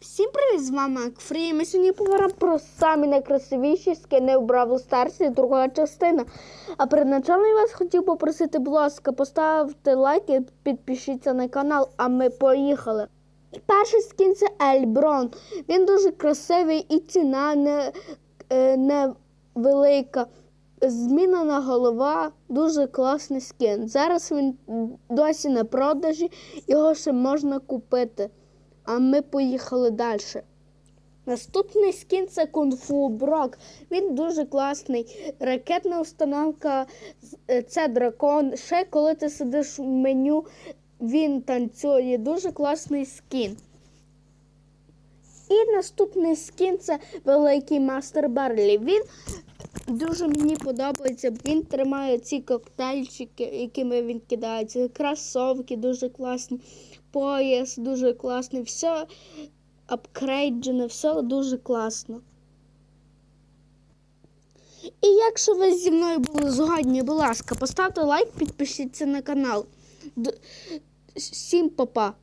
Всім привіт, з вами Акфрі. Ми сьогодні поговоримо про самі найкрасивіші скини в Бравл Старсі, друга частина. А перед я вас хотів попросити, будь ласка, поставте лайк і підпишіться на канал, а ми поїхали. Перший скін це Ельброн. Він дуже красивий і ціна не, е, не велика. Змінена голова, дуже класний скін. Зараз він досі на продажі, його ще можна купити. А ми поїхали далі. Наступний скін це кунг-фу Брок. Він дуже класний. Ракетна установка е, це дракон. Ще коли ти сидиш в меню, він танцює. Дуже класний скін. І наступний скін це великий мастер Барлі. Він дуже мені подобається. Він тримає ці коктейльчики, якими він кидається. Кросовки дуже класні, пояс дуже класний, все апгрейджене, все дуже класно. І якщо ви зі мною були згодні, будь ласка, поставте лайк, підпишіться на канал. Всім па-па!